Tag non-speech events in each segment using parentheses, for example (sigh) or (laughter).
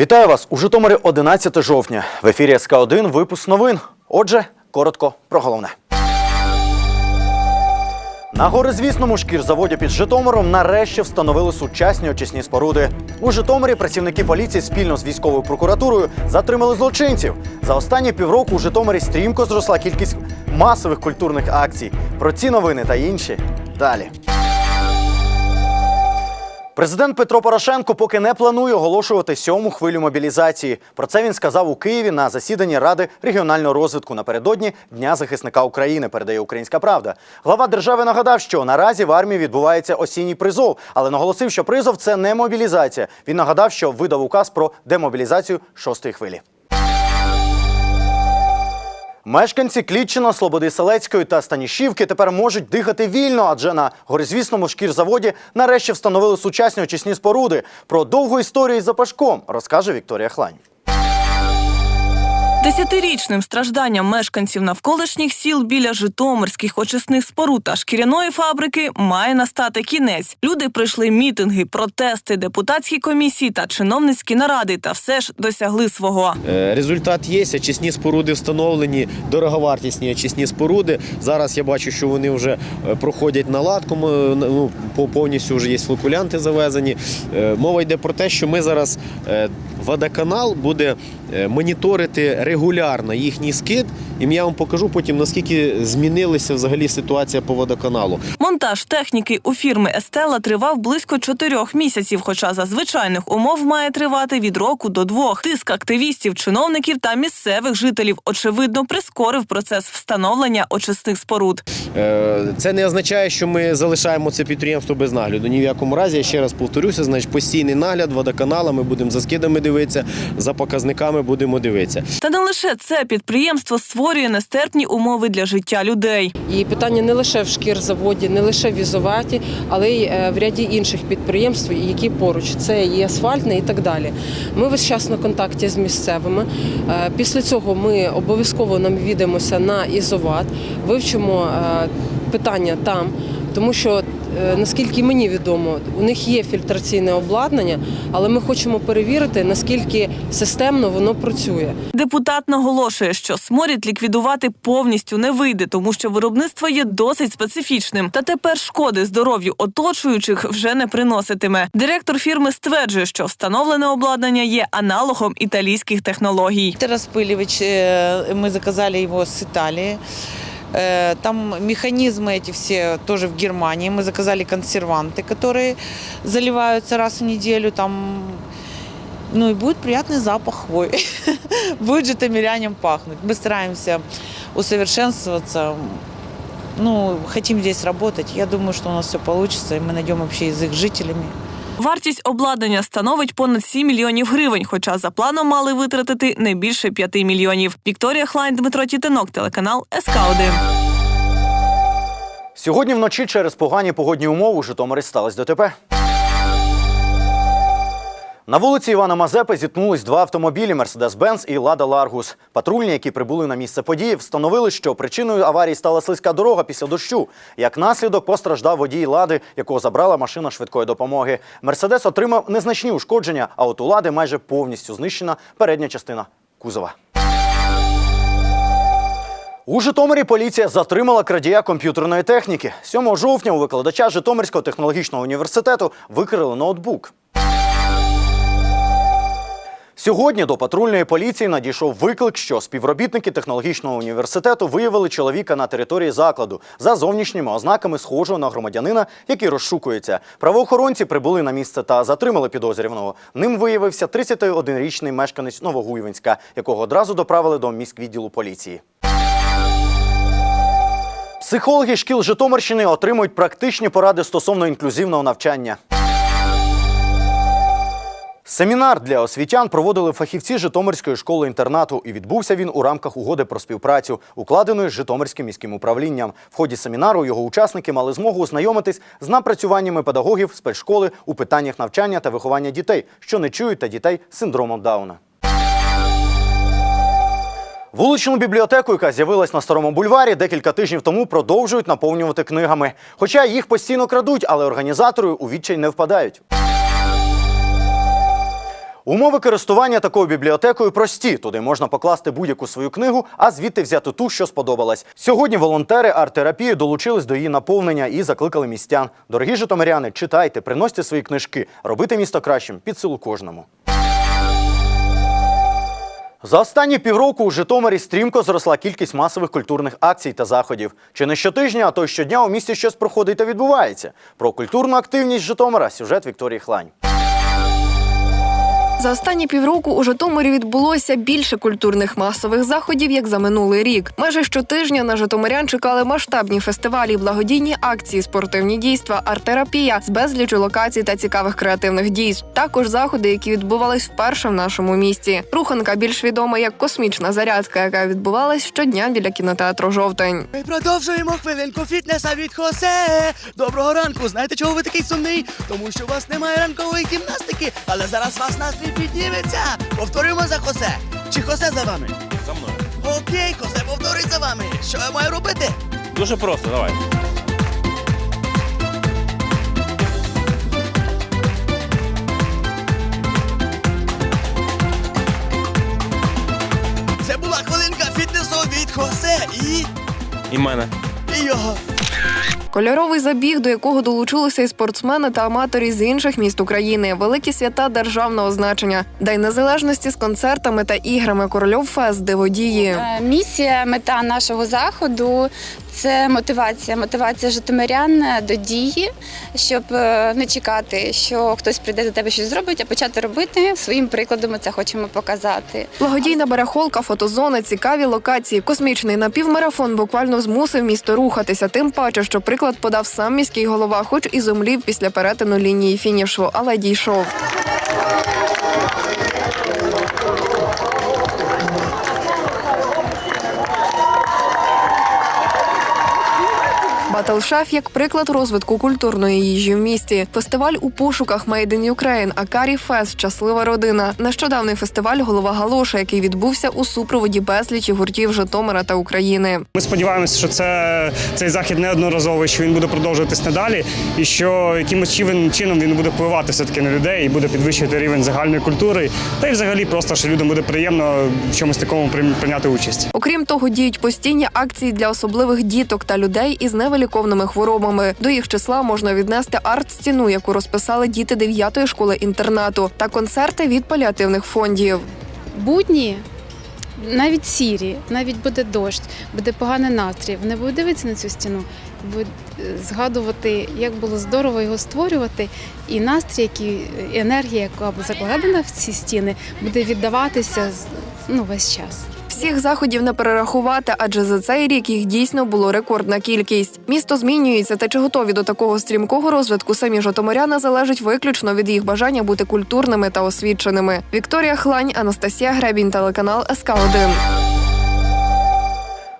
Вітаю вас у Житомирі 11 жовтня. В ефірі СК 1 випуск новин. Отже, коротко про головне. На горизвісному шкірзаводі під Житомиром нарешті встановили сучасні очисні споруди. У Житомирі працівники поліції спільно з військовою прокуратурою затримали злочинців. За останні півроку у Житомирі стрімко зросла кількість масових культурних акцій. Про ці новини та інші далі. Президент Петро Порошенко поки не планує оголошувати сьому хвилю мобілізації. Про це він сказав у Києві на засіданні Ради регіонального розвитку напередодні Дня захисника України. Передає Українська Правда. Глава держави нагадав, що наразі в армії відбувається осінній призов, але наголосив, що призов це не мобілізація. Він нагадав, що видав указ про демобілізацію шостої хвилі. Мешканці Клітчина, Слободи Селецької та Станішівки тепер можуть дихати вільно, адже на горизвісному шкірзаводі нарешті встановили сучасні очисні споруди. Про довгу історію із запашком розкаже Вікторія Хлань. Десятирічним стражданням мешканців навколишніх сіл біля житомирських очисних споруд та шкіряної фабрики має настати кінець. Люди пройшли мітинги, протести, депутатські комісії та чиновницькі наради, та все ж досягли свого. Е, Результат є, очисні споруди встановлені, дороговартісні очисні споруди. Зараз я бачу, що вони вже е, проходять наладку, ну, по- повністю вже є флокулянти завезені. Е, Мова йде про те, що ми зараз е, водоканал буде е, моніторити регулярно їхній скид, і я вам покажу потім, наскільки змінилася взагалі ситуація по водоканалу. Монтаж техніки у фірми Естела тривав близько чотирьох місяців, хоча за звичайних умов має тривати від року до двох. Тиск активістів, чиновників та місцевих жителів очевидно прискорив процес встановлення очисних споруд. Е, Це не означає, що ми залишаємо це підприємство без нагляду. Ні в якому разі, я ще раз повторюся, значить постійний нагляд водоканалами будемо за скидами дивитися, за показниками будемо дивитися. Та не лише це підприємство створює нестерпні умови для життя людей. І питання не лише в шкірзаводі, не лише в Візоваті, але й е, в ряді інших підприємств, які поруч. Це і асфальтне і так далі. Ми весь час на контакті з місцевими. Е, Після цього ми обов'язково нам відемося на ізоват, вивчимо е, питання там, тому що. е, Наскільки мені відомо, у них є фільтраційне обладнання, але ми хочемо перевірити, наскільки системно воно працює. Депутат наголошує, що сморід ліквідувати повністю не вийде, тому що виробництво є досить специфічним. Та тепер шкоди здоров'ю оточуючих вже не приноситиме. Директор фірми стверджує, що встановлене обладнання є аналогом італійських технологій. Это распыливач, э, мы заказали его с Италии. Э, Там механизмы эти все тоже в Германии. Мы заказали консерванты, которые заливаются раз в неделю. Там ну и будет приятный запах хвои. (laughs) Будет житомирянам пахнуть. Мы стараемся усовершенствоваться. Ну, хотим здесь работать. Я думаю, что у нас все получится, и мы найдем общий язык с жителями. Вартість обладнання становить понад 7 мільйонів гривень, хоча за планом мали витратити не більше 5 мільйонів. Вікторія Хлайн, Дмитро Тітинок, телеканал СК 1 Сьогодні вночі через погані погодні умови у Житомирі сталося ДТП. На вулиці Івана Мазепи зіткнулись два автомобілі Мерседес-Бенц і Лада Ларгус. Патрульні, які прибули на місце події, встановили, що причиною аварії стала слизька дорога після дощу. Як наслідок постраждав водій лади, якого забрала машина швидкої допомоги. Мерседес отримав незначні ушкодження, а от у лади майже повністю знищена передня частина кузова. У Житомирі поліція затримала крадія комп'ютерної техніки. 7 жовтня у викладача Житомирського технологічного університету викрили ноутбук. Сьогодні до патрульної поліції надійшов виклик, що співробітники технологічного університету виявили чоловіка на території закладу за зовнішніми ознаками схожого на громадянина, який розшукується. Правоохоронці прибули на місце та затримали підозрюваного. Ним виявився 31-річний мешканець Новогуйвинська, якого одразу доправили до міськвідділу поліції. Психологи шкіл Житомирщини отримують практичні поради стосовно інклюзивного навчання. Семінар для освітян проводили фахівці Житомирської школи-інтернату, і відбувся він у рамках угоди про співпрацю, укладеної з Житомирським міським управлінням. В ході семінару його учасники мали змогу ознайомитись з напрацюваннями педагогів спецшколи у питаннях навчання та виховання дітей, що не чують та дітей з синдромом Дауна. Вуличну бібліотеку, яка з'явилась на старому бульварі, декілька тижнів тому продовжують наповнювати книгами. Хоча їх постійно крадуть, але організатори у відчай не впадають. Умови користування такою бібліотекою прості. Туди можна покласти будь-яку свою книгу, а звідти взяти ту, що сподобалась. Сьогодні волонтери арт-терапії долучились до її наповнення і закликали містян. Дорогі житомиряни, читайте, приносьте свої книжки, робити місто кращим під силу кожному. За останні півроку у Житомирі стрімко зросла кількість масових культурних акцій та заходів. Чи не щотижня, а то й щодня у місті щось проходить та відбувається. Про культурну активність Житомира сюжет Вікторії Хлань. За останні півроку у Житомирі відбулося більше культурних масових заходів, як за минулий рік. Майже щотижня на Житомирян чекали масштабні фестивалі, благодійні акції, спортивні дійства, арт-терапія з безлічу локацій та цікавих креативних дійств. Також заходи, які відбувались вперше в нашому місті. Руханка більш відома як космічна зарядка, яка відбувалась щодня біля кінотеатру Жовтень. Ми продовжуємо хвилинку фітнеса від Хосе. Доброго ранку. Знаєте, чого ви такий сумний? Тому що у вас немає ранкової гімнастики, але зараз вас настрій підніметься. Повторюємо за Хосе. Чи Хосе за вами? За мною. Окей, Хосе повторюй за вами. Що я маю робити? Дуже просто, давай. Це була хвилинка фітнесу від Хосе і. І мене. і його. Кольоровий забіг, до якого долучилися і спортсмени та аматорі з інших міст України, великі свята державного значення, День незалежності з концертами та іграми. Корольов Фест, де водії. Е, Місія, мета нашого заходу це мотивація. Мотивація житомирян до дії, щоб е, не чекати, що хтось прийде за тебе щось зробить, а почати робити своїм прикладом. Це хочемо показати. Благодійна барахолка, фотозона, цікаві локації. Космічний напівмарафон буквально змусив місто рухатися. Тим паче, що приклад подав сам міський голова, хоч і зумлів після перетину лінії фінішу, але дійшов. Батлшеф як приклад розвитку культурної їжі в місті. Фестиваль у пошуках Made in Ukraine, Акарі Фест, щаслива родина. Нещодавний фестиваль голова Галоша, який відбувся у супроводі безлічі гуртів Житомира та України. Ми сподіваємося, що це цей захід неодноразовий, що він буде продовжуватись надалі, і що якимось чином він буде впливати все таки на людей і буде підвищувати рівень загальної культури. Та й взагалі просто що людям буде приємно в чомусь такому прийняти участь. Окрім того, діють постійні акції для особливих діток та людей із невиліковними хворобами. До їх числа можна віднести арт-стіну, яку розписали діти 9-ї школи інтернату, та концерти від паліативних фондів. будні, навіть сірі, навіть буде дощ, буде поганий настрій. Вони будуть дивитися на цю стіну, будуть е, згадувати, як було здорово його створювати, і настрій, який, і енергія, яка закладена в ці стіни, буде віддаватися ну, весь час. Всіх заходів не перерахувати, адже за цей рік їх дійсно було рекордна кількість. Місто змінюється, та чи готові до такого стрімкого розвитку самі житомиряни залежить виключно від їх бажання бути культурними та освіченими. Вікторія Хлань, Анастасія Гребінь, телеканал СК 1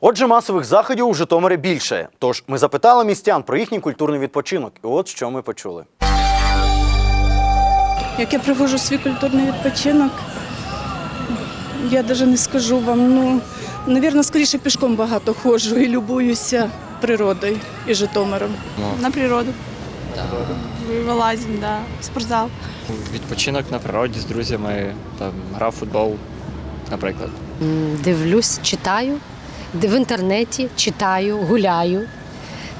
Отже, масових заходів у Житомирі більше. Тож ми запитали містян про їхній культурний відпочинок. І от що ми почули. Як я проводжу свій культурний відпочинок, я навіть не скажу вам. Ну, навірно, скоріше пішком багато ходжу і любуюся природою і Житомиром. На природу. Вилазимо, да. спортзал. Відпочинок на природі з друзями, там гра в футбол, наприклад. Дивлюсь, читаю, в інтернеті читаю, гуляю.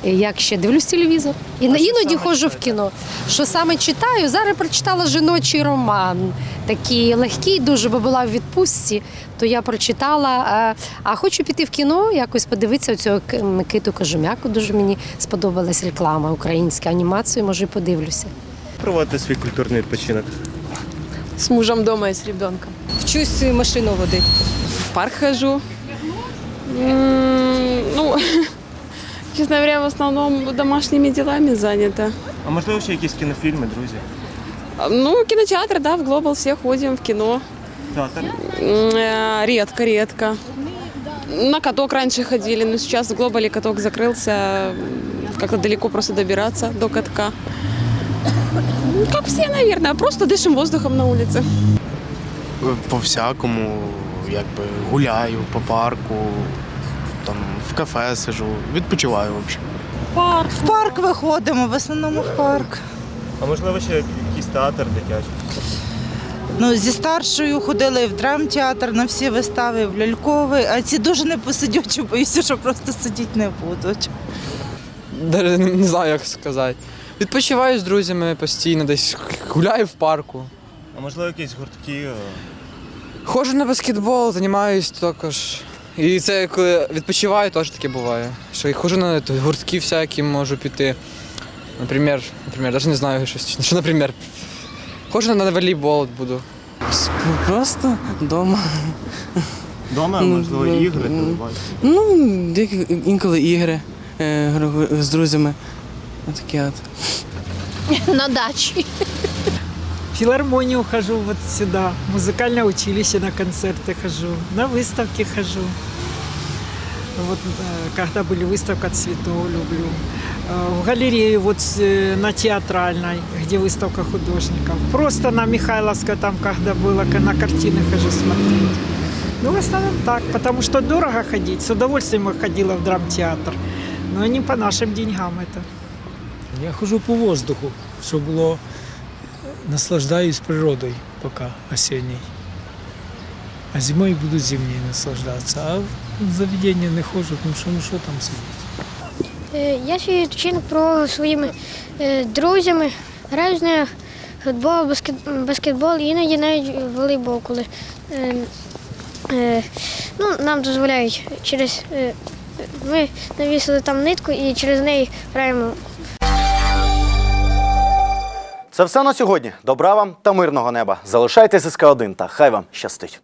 Як ще дивлюсь телевізор. І на- іноді ходжу в кіно. Що саме читаю? Зараз прочитала жіночий роман. Такий легкий, дуже, бо була в відпустці, то я прочитала. А, а хочу піти в кіно, якось подивитися цього Микиту Кожумяку. Дуже мені сподобалась реклама українська анімацію, може, і подивлюся. Проводити свій культурний відпочинок. З мужем вдома і з ребенком. Вчусь машину водити. В парк хожу. Ну, (laughs) честно говоря, в основном домашними делами занята. А можливо, ще якісь кінофільми, друзі? Ну, кинотеатр, да, в Глобал все ходим в кино. Театр. М, э, Редко, редко. На каток раньше ходили, но сейчас в Глобале каток закрылся. М, Как-то далеко просто добираться до катка. Ну, Как все, наверное, просто дышим воздухом на улице. По всякому, якби гуляю по парку, там в кафе сижу, відпочиваю в общем. В парк виходимо, в основному в парк. А можливо, ще якийсь театр дитячий. Ну, зі старшою ходили в драмтеатр на всі вистави, в ляльковий, а ці дуже непосидючі, боюся, що просто сидіти не будуть. Даже не, не знаю, як сказати. Відпочиваю з друзями постійно, десь гуляю в парку. А можливо, якісь гуртки? Ходжу на баскетбол, займаюсь також. І це коли відпочиваю, теж таке буває. Що і ходжу на гуртки всякі можу піти. Наприклад, наприклад, навіть не знаю щось. Що, наприклад, ходжу на волейбол буду. Просто вдома. Дома, Ну, можливо, ну, ігри, ну. телебачення. Ну, інколи ігри е, з друзями. Отаке от. На дачі. В филармонию хожу вот сюда, в музыкальное училище на концерты хожу, на выставки хожу. Вот э, когда были выставка цветов, люблю. Э, В галерею вот э, на театральной, где выставка художников. Просто на Михайловской там, когда было, на картины хожу смотреть. Ну, в основном так, потому что дорого ходить. С удовольствием я ходила в драмтеатр. Но не по нашим деньгам это. Я хожу по воздуху, щоб було наслаждаюсь природою поки осінній. А зимою буду зимній наслаждатися. А в заведення не ходжу, тому що ну що там сидіти. Е, Я свій відпочинок проводив своїми е, друзями. Граю з нею футбол, баскетбол, іноді навіть волейбол, коли е, ну, нам дозволяють через. Ми навісили там нитку і через неї граємо Це все на сьогодні. Добра вам та мирного неба. Залишайтеся СК 1 та хай вам щастить.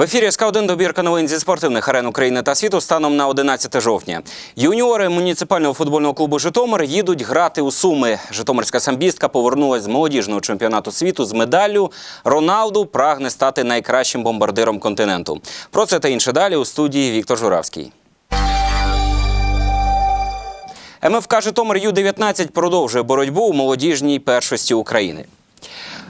В ефірі СК 1 добірка новин зі спортивних арен України та світу станом на 11 жовтня. Юніори муніципального футбольного клубу Житомир їдуть грати у Суми. Житомирська самбістка повернулась з молодіжного чемпіонату світу з медаллю. Роналду прагне стати найкращим бомбардиром континенту. Про це та інше далі у студії Віктор Журавський. МФК Житомир Ю-19 продовжує боротьбу у молодіжній першості України.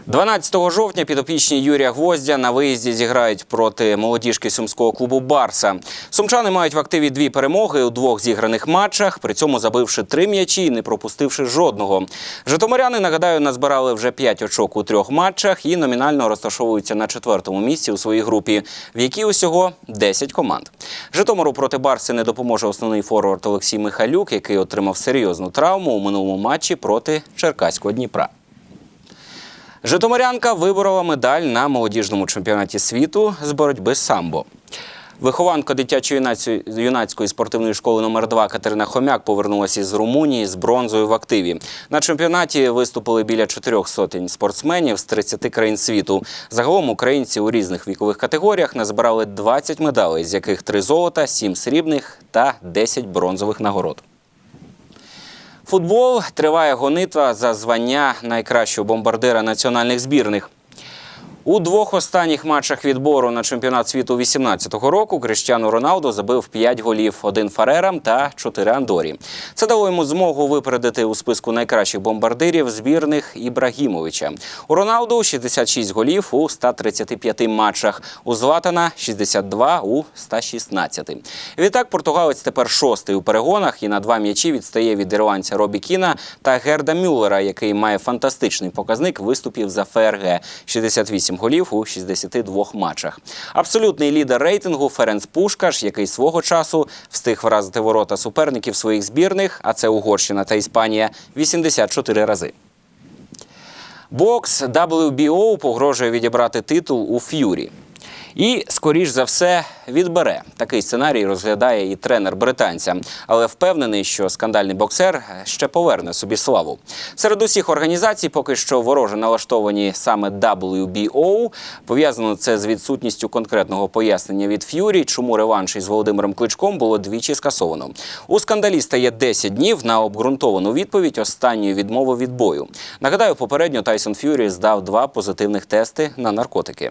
12 жовтня підопічні Юрія Гвоздя на виїзді зіграють проти молодіжки сумського клубу Барса. Сумчани мають в активі дві перемоги у двох зіграних матчах, при цьому забивши три м'ячі і не пропустивши жодного. Житомиряни, нагадаю, назбирали вже п'ять очок у трьох матчах і номінально розташовуються на четвертому місці у своїй групі, в якій усього 10 команд. Житомиру проти Барси не допоможе основний форвард Олексій Михайлюк, який отримав серйозну травму у минулому матчі проти Черкаського Дніпра. Житомирянка виборола медаль на молодіжному чемпіонаті світу з боротьби самбо. Вихованка дитячо-юнацької спортивної школи номер 2 Катерина Хомяк повернулася із Румунії з бронзою в активі. На чемпіонаті виступили біля чотирьох сотень спортсменів з 30 країн світу. Загалом українці у різних вікових категоріях назбирали 20 медалей, з яких 3 золота, 7 срібних та 10 бронзових нагород. Футбол триває гонитва за звання найкращого бомбардира національних збірних. У двох останніх матчах відбору на чемпіонат світу 18-го року Криштіану Роналду забив 5 голів, один Фарерам та 4 Андорі. Це дало йому змогу випередити у списку найкращих бомбардирів збірних Ібрагімовича. У Роналду 66 голів у 135 матчах, у Златана 62 у 116. Відтак португалець тепер шостий у перегонах і на два м'ячі відстає від ірландця Робі Кіна та Герда Мюллера, який має фантастичний показник виступів за ФРГ 68 голів у 62 матчах. Абсолютний лідер рейтингу Ференц Пушкаш, який свого часу встиг вразити ворота суперників своїх збірних, а це Угорщина та Іспанія 84 рази. Бокс WBO погрожує відібрати титул у Ф'юрі. І, скоріш за все, відбере. Такий сценарій розглядає і тренер британця, але впевнений, що скандальний боксер ще поверне собі славу. Серед усіх організацій поки що вороже налаштовані саме WBO. Пов'язано це з відсутністю конкретного пояснення від Ф'юрі, чому реванш із Володимиром Кличком було двічі скасовано. У скандаліста є 10 днів на обґрунтовану відповідь останньої відмови від бою. Нагадаю, попередньо Тайсон Ф'юрі здав два позитивних тести на наркотики.